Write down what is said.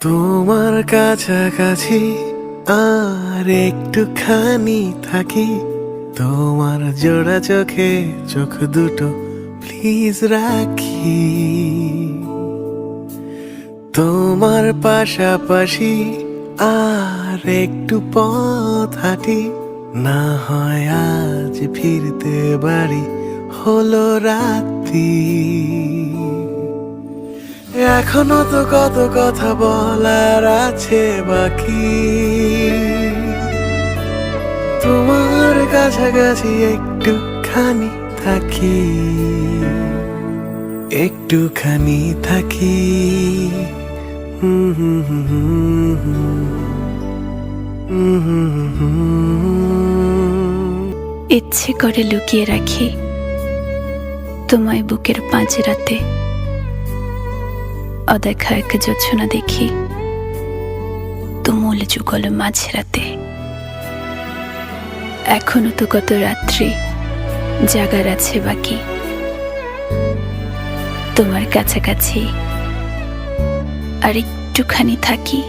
তোমার কাছাকাছি আর একটুখানি থাকি। তোমার জোড়া চোখে চোখ দুটো প্লিজ রাখি। তোমার পাশাপাশি আর একটু পথ হাঁটি। না হয় আজ ফিরতে বাড়ি হলো রাত্রি। এখনও তো কত কথা বলার আছে বাকি। তোমার কাছাকাছি থাকি, একটুখানি থাকি। হুম হুম হুম। ইচ্ছে করে লুকিয়ে রাখি তোমায় বুকের পাঁজরাতে অদেখা এক জোছনা দেখি। তুমুল যুগল মাঝরাতে। এখনও তো কত রাত্রি জাগার আছে বাকি। তোমার কাছাকাছি আর একটুখানি থাকি।